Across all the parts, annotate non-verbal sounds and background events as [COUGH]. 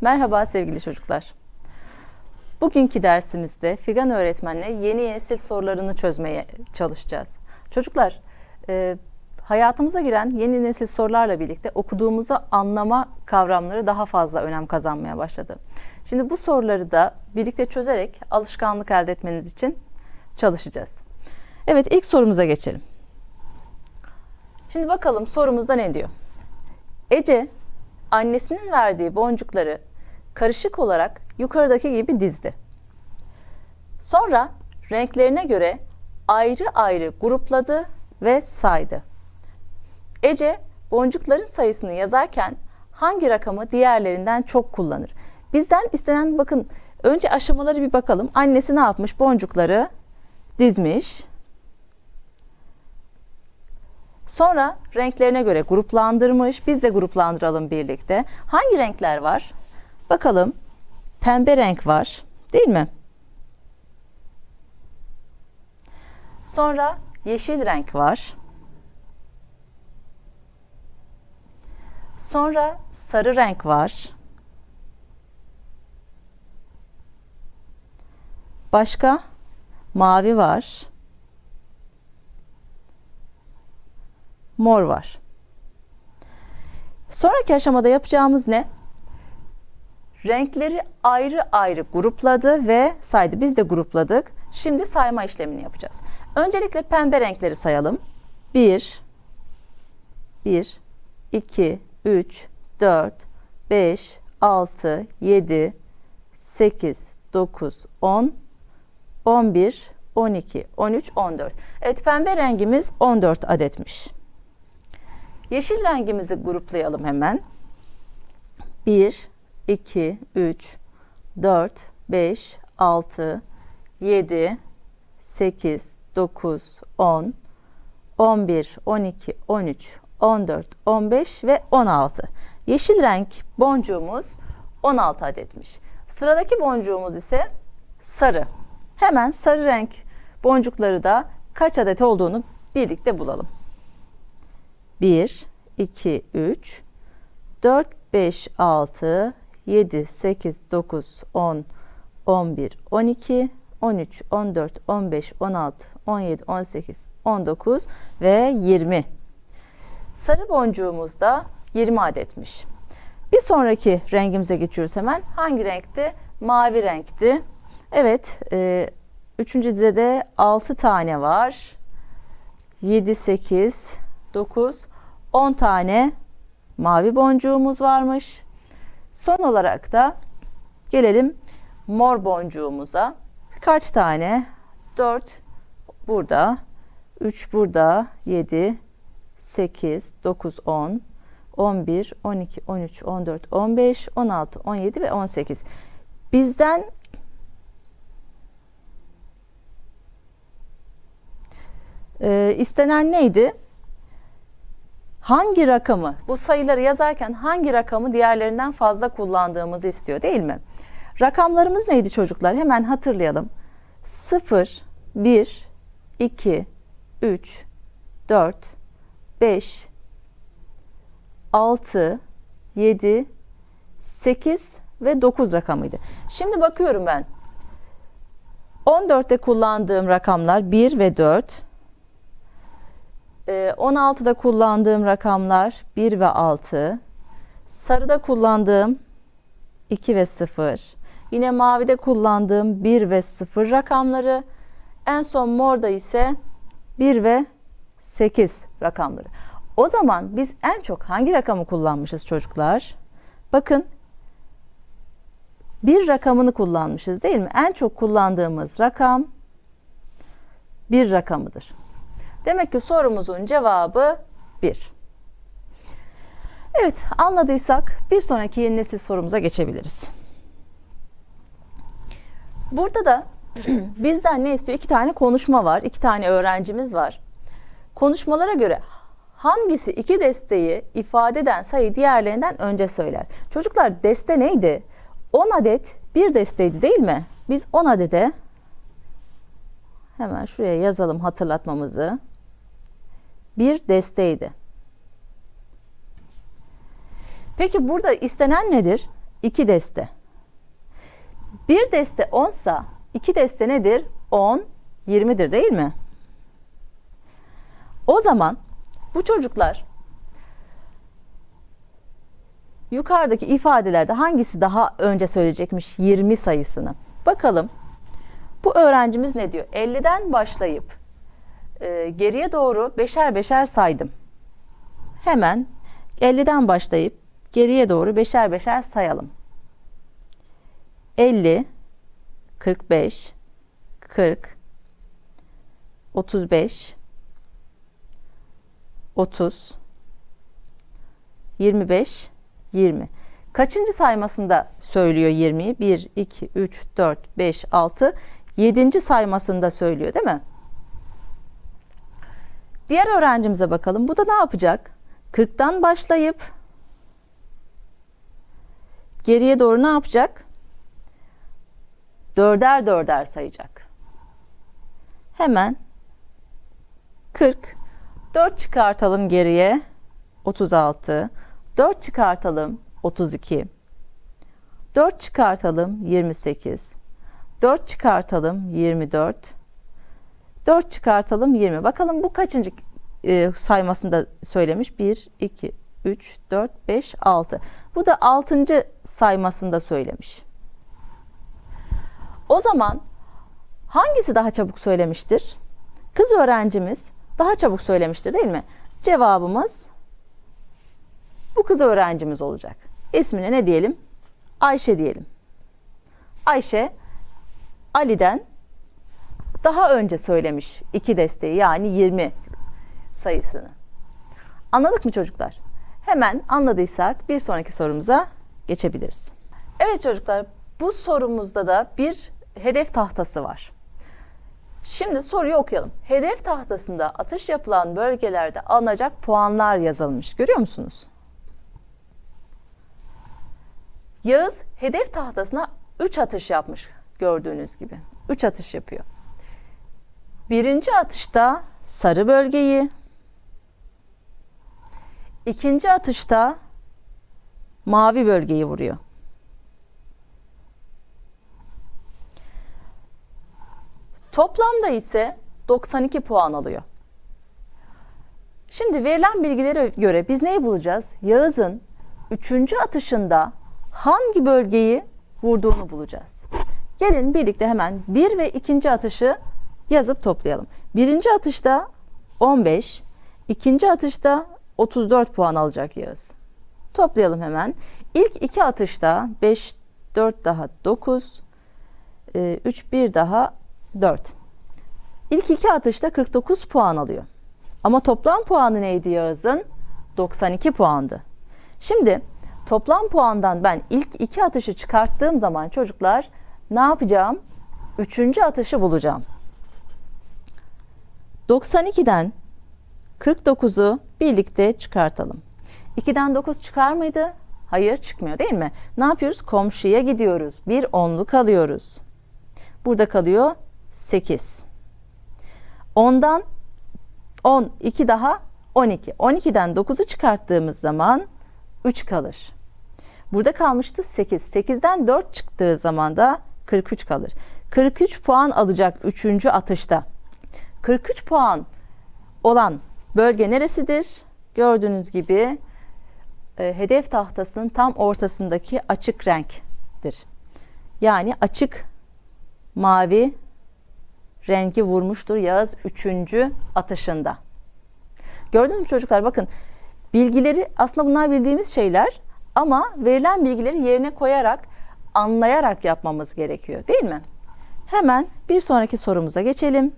Merhaba sevgili çocuklar. Bugünkü dersimizde Figan öğretmenle yeni nesil sorularını çözmeye çalışacağız. Çocuklar, e, hayatımıza giren yeni nesil sorularla birlikte okuduğumuzu anlama kavramları daha fazla önem kazanmaya başladı. Şimdi bu soruları da birlikte çözerek alışkanlık elde etmeniz için çalışacağız. Evet, ilk sorumuza geçelim. Şimdi bakalım sorumuzda ne diyor? Ece annesinin verdiği boncukları karışık olarak yukarıdaki gibi dizdi. Sonra renklerine göre ayrı ayrı grupladı ve saydı. Ece boncukların sayısını yazarken hangi rakamı diğerlerinden çok kullanır? Bizden istenen bakın önce aşamaları bir bakalım. Annesi ne yapmış? Boncukları dizmiş. Sonra renklerine göre gruplandırmış. Biz de gruplandıralım birlikte. Hangi renkler var? Bakalım. Pembe renk var. Değil mi? Sonra yeşil renk var. Sonra sarı renk var. Başka mavi var. Mor var. Sonraki aşamada yapacağımız ne? Renkleri ayrı ayrı grupladı ve saydı. Biz de grupladık. Şimdi sayma işlemini yapacağız. Öncelikle pembe renkleri sayalım. 1 1 2 3 4 5 6 7 8 9 10 11 12 13 14. Evet pembe rengimiz 14 adetmiş. Yeşil rengimizi gruplayalım hemen. 1 2 3 4 5 6 7 8 9 10 11 12 13 14 15 ve 16. Yeşil renk boncuğumuz 16 adetmiş. Sıradaki boncuğumuz ise sarı. Hemen sarı renk boncukları da kaç adet olduğunu birlikte bulalım. 1 2 3 4 5 6 7 8 9 10 11 12 13 14 15 16 17 18 19 ve 20. Sarı boncuğumuz da 20 adetmiş. Bir sonraki rengimize geçiyoruz hemen. Hangi renkti? Mavi renkti. Evet, e, üçüncü dizede 6 tane var. 7, 8, 9, 10 tane mavi boncuğumuz varmış. Son olarak da gelelim mor boncuğumuza. Kaç tane? 4 burada, 3 burada, 7, 8, 9, 10, 11, 12, 13, 14, 15, 16, 17 ve 18. Bizden e, istenen neydi? Hangi rakamı, bu sayıları yazarken hangi rakamı diğerlerinden fazla kullandığımızı istiyor değil mi? Rakamlarımız neydi çocuklar? Hemen hatırlayalım. 0, 1, 2, 3, 4, 5, 6, 7, 8 ve 9 rakamıydı. Şimdi bakıyorum ben. 14'te kullandığım rakamlar 1 ve 4. 16'da kullandığım rakamlar 1 ve 6. Sarıda kullandığım 2 ve 0. Yine mavide kullandığım 1 ve 0 rakamları. En son morda ise 1 ve 8 rakamları. O zaman biz en çok hangi rakamı kullanmışız çocuklar? Bakın bir rakamını kullanmışız değil mi? En çok kullandığımız rakam bir rakamıdır. Demek ki sorumuzun cevabı 1. Evet anladıysak bir sonraki nesil sorumuza geçebiliriz. Burada da [CLEARS THROAT] bizden ne istiyor? İki tane konuşma var. iki tane öğrencimiz var. Konuşmalara göre hangisi iki desteği ifade eden sayı diğerlerinden önce söyler? Çocuklar deste neydi? 10 adet bir desteydi değil mi? Biz 10 adede hemen şuraya yazalım hatırlatmamızı. Bir desteydi. Peki burada istenen nedir? 2 deste. Bir deste 10 sa 2 deste nedir? 10, 20'dir değil mi? O zaman bu çocuklar yukarıdaki ifadelerde hangisi daha önce söyleyecekmiş 20 sayısını? Bakalım. Bu öğrencimiz ne diyor? 50'den başlayıp e, geriye doğru beşer beşer saydım. Hemen 50'den başlayıp geriye doğru beşer beşer sayalım. 50 45 40 35 30 25 20. Kaçıncı saymasında söylüyor 20'yi? 1, 2, 3, 4, 5, 6, 7. saymasında söylüyor değil mi? Diğer öğrencimize bakalım. Bu da ne yapacak? 40'tan başlayıp geriye doğru ne yapacak? Dörder dörder sayacak. Hemen 40. 4 çıkartalım geriye. 36. 4 çıkartalım 32. 4 çıkartalım 28. 4 çıkartalım 24. 4 çıkartalım 20. Bakalım bu kaçıncı e, saymasında söylemiş? 1, 2, 3, 4, 5, 6. Bu da 6. saymasında söylemiş. O zaman hangisi daha çabuk söylemiştir? Kız öğrencimiz daha çabuk söylemiştir değil mi? Cevabımız bu kız öğrencimiz olacak. İsmine ne diyelim? Ayşe diyelim. Ayşe Ali'den daha önce söylemiş iki desteği yani 20 sayısını. Anladık mı çocuklar? Hemen anladıysak bir sonraki sorumuza geçebiliriz. Evet çocuklar bu sorumuzda da bir hedef tahtası var. Şimdi soruyu okuyalım. Hedef tahtasında atış yapılan bölgelerde alınacak puanlar yazılmış. Görüyor musunuz? Yağız hedef tahtasına 3 atış yapmış gördüğünüz gibi. 3 atış yapıyor. Birinci atışta sarı bölgeyi, ikinci atışta mavi bölgeyi vuruyor. Toplamda ise 92 puan alıyor. Şimdi verilen bilgilere göre biz neyi bulacağız? Yağız'ın üçüncü atışında hangi bölgeyi vurduğunu bulacağız. Gelin birlikte hemen bir ve ikinci atışı yazıp toplayalım. Birinci atışta 15, ikinci atışta 34 puan alacak Yağız. Toplayalım hemen. İlk iki atışta 5, 4 daha 9, 3, 1 daha 4. İlk iki atışta 49 puan alıyor. Ama toplam puanı neydi Yağız'ın? 92 puandı. Şimdi toplam puandan ben ilk iki atışı çıkarttığım zaman çocuklar ne yapacağım? Üçüncü atışı bulacağım. 92'den 49'u birlikte çıkartalım. 2'den 9 çıkar mıydı? Hayır çıkmıyor değil mi? Ne yapıyoruz? Komşuya gidiyoruz. Bir onluk alıyoruz. Burada kalıyor 8. 10'dan 10, 2 daha 12. 12'den 9'u çıkarttığımız zaman 3 kalır. Burada kalmıştı 8. 8'den 4 çıktığı zaman da 43 kalır. 43 puan alacak 3. atışta. 43 puan olan bölge neresidir? Gördüğünüz gibi e, hedef tahtasının tam ortasındaki açık renktir. Yani açık mavi rengi vurmuştur Yağız 3. atışında. Gördünüz mü çocuklar bakın bilgileri aslında bunlar bildiğimiz şeyler ama verilen bilgileri yerine koyarak anlayarak yapmamız gerekiyor değil mi? Hemen bir sonraki sorumuza geçelim.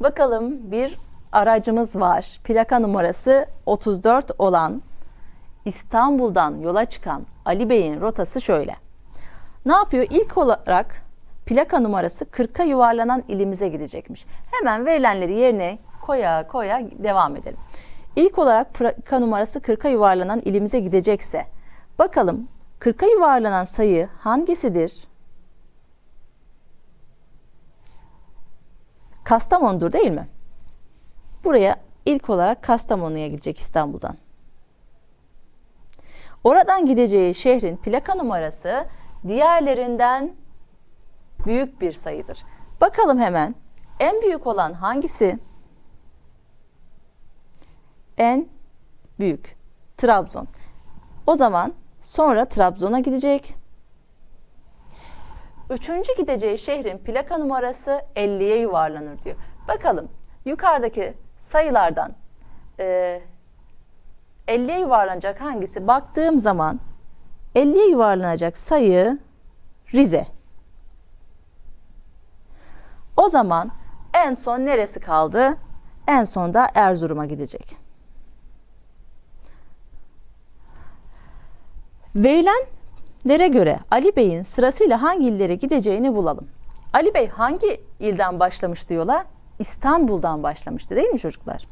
Bakalım bir aracımız var. Plaka numarası 34 olan İstanbul'dan yola çıkan Ali Bey'in rotası şöyle. Ne yapıyor? İlk olarak plaka numarası 40'a yuvarlanan ilimize gidecekmiş. Hemen verilenleri yerine koya koya devam edelim. İlk olarak plaka numarası 40'a yuvarlanan ilimize gidecekse bakalım 40'a yuvarlanan sayı hangisidir? Kastamonu'dur değil mi? Buraya ilk olarak Kastamonu'ya gidecek İstanbul'dan. Oradan gideceği şehrin plaka numarası diğerlerinden büyük bir sayıdır. Bakalım hemen en büyük olan hangisi? En büyük Trabzon. O zaman sonra Trabzon'a gidecek. Üçüncü gideceği şehrin plaka numarası 50'ye yuvarlanır diyor. Bakalım yukarıdaki sayılardan e, 50'ye yuvarlanacak hangisi? Baktığım zaman 50'ye yuvarlanacak sayı Rize. O zaman en son neresi kaldı? En son da Erzurum'a gidecek. Verilenlere göre Ali Bey'in sırasıyla hangi illere gideceğini bulalım. Ali Bey hangi ilden başlamıştı yola? İstanbul'dan başlamıştı değil mi çocuklar?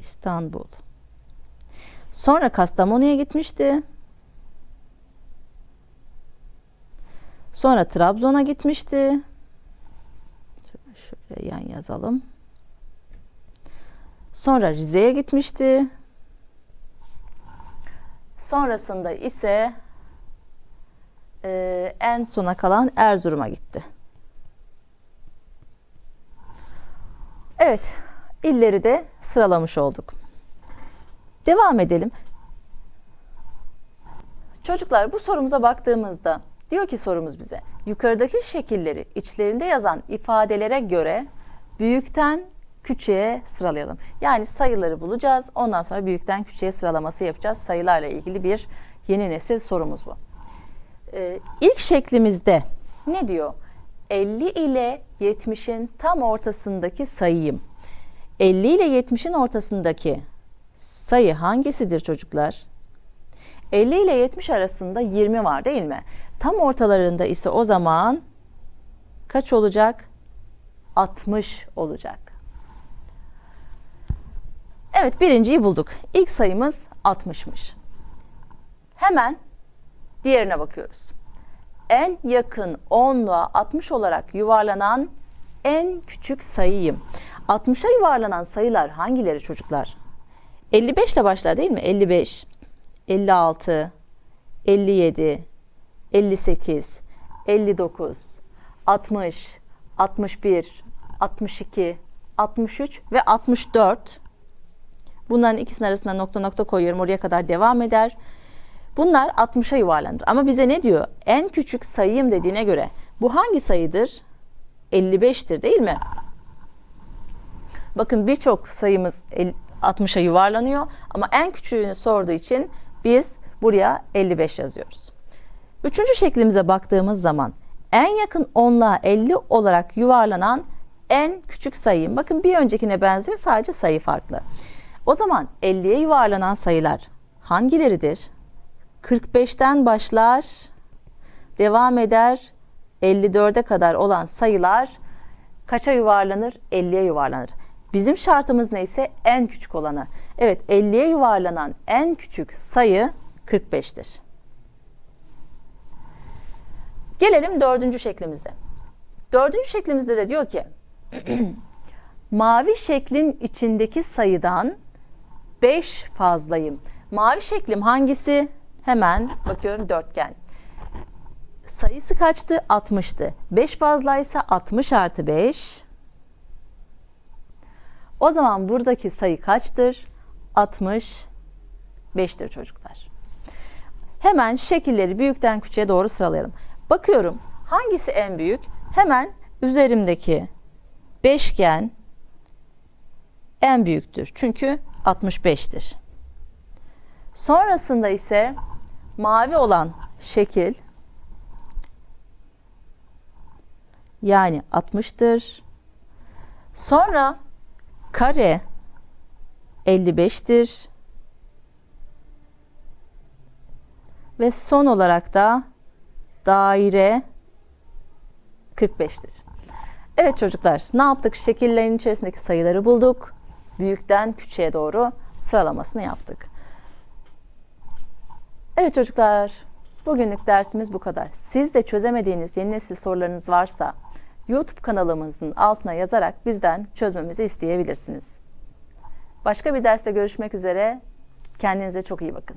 İstanbul. Sonra Kastamonu'ya gitmişti. Sonra Trabzon'a gitmişti. Şöyle yan yazalım. Sonra Rize'ye gitmişti. Sonrasında ise e, en sona kalan Erzurum'a gitti. Evet, illeri de sıralamış olduk. Devam edelim. Çocuklar bu sorumuza baktığımızda diyor ki sorumuz bize yukarıdaki şekilleri içlerinde yazan ifadelere göre büyükten küçüğe sıralayalım. Yani sayıları bulacağız. Ondan sonra büyükten küçüğe sıralaması yapacağız. Sayılarla ilgili bir yeni nesil sorumuz bu. Ee, ilk şeklimizde ne diyor? 50 ile 70'in tam ortasındaki sayıyım. 50 ile 70'in ortasındaki sayı hangisidir çocuklar? 50 ile 70 arasında 20 var değil mi? Tam ortalarında ise o zaman kaç olacak? 60 olacak. Evet birinciyi bulduk. İlk sayımız 60'mış. Hemen diğerine bakıyoruz. En yakın 10'luğa 60 olarak yuvarlanan en küçük sayıyım. 60'a yuvarlanan sayılar hangileri çocuklar? 55 ile başlar değil mi? 55, 56, 57, 58, 59, 60, 61, 62, 63 ve 64. Bunların ikisinin arasında nokta nokta koyuyorum. Oraya kadar devam eder. Bunlar 60'a yuvarlanır. Ama bize ne diyor? En küçük sayıyım dediğine göre bu hangi sayıdır? 55'tir değil mi? Bakın birçok sayımız 60'a yuvarlanıyor ama en küçüğünü sorduğu için biz buraya 55 yazıyoruz. Üçüncü şeklimize baktığımız zaman en yakın 10'la 50 olarak yuvarlanan en küçük sayıyım. Bakın bir öncekine benziyor sadece sayı farklı. O zaman 50'ye yuvarlanan sayılar hangileridir? 45'ten başlar, devam eder, 54'e kadar olan sayılar kaça yuvarlanır? 50'ye yuvarlanır. Bizim şartımız neyse en küçük olanı. Evet 50'ye yuvarlanan en küçük sayı 45'tir. Gelelim dördüncü şeklimize. Dördüncü şeklimizde de diyor ki [CLEARS THROAT] mavi şeklin içindeki sayıdan 5 fazlayım. Mavi şeklim hangisi? Hemen bakıyorum dörtgen. Sayısı kaçtı? 60'tı. 5 fazlaysa 60 artı 5. O zaman buradaki sayı kaçtır? 65'tir çocuklar. Hemen şekilleri büyükten küçüğe doğru sıralayalım. Bakıyorum hangisi en büyük? Hemen üzerimdeki beşgen en büyüktür. Çünkü 65'tir. Sonrasında ise mavi olan şekil yani 60'tır. Sonra kare 55'tir. Ve son olarak da daire 45'tir. Evet çocuklar ne yaptık? Şekillerin içerisindeki sayıları bulduk. Büyükten küçüğe doğru sıralamasını yaptık. Evet çocuklar bugünlük dersimiz bu kadar. Siz de çözemediğiniz yeni nesil sorularınız varsa YouTube kanalımızın altına yazarak bizden çözmemizi isteyebilirsiniz. Başka bir derste görüşmek üzere. Kendinize çok iyi bakın.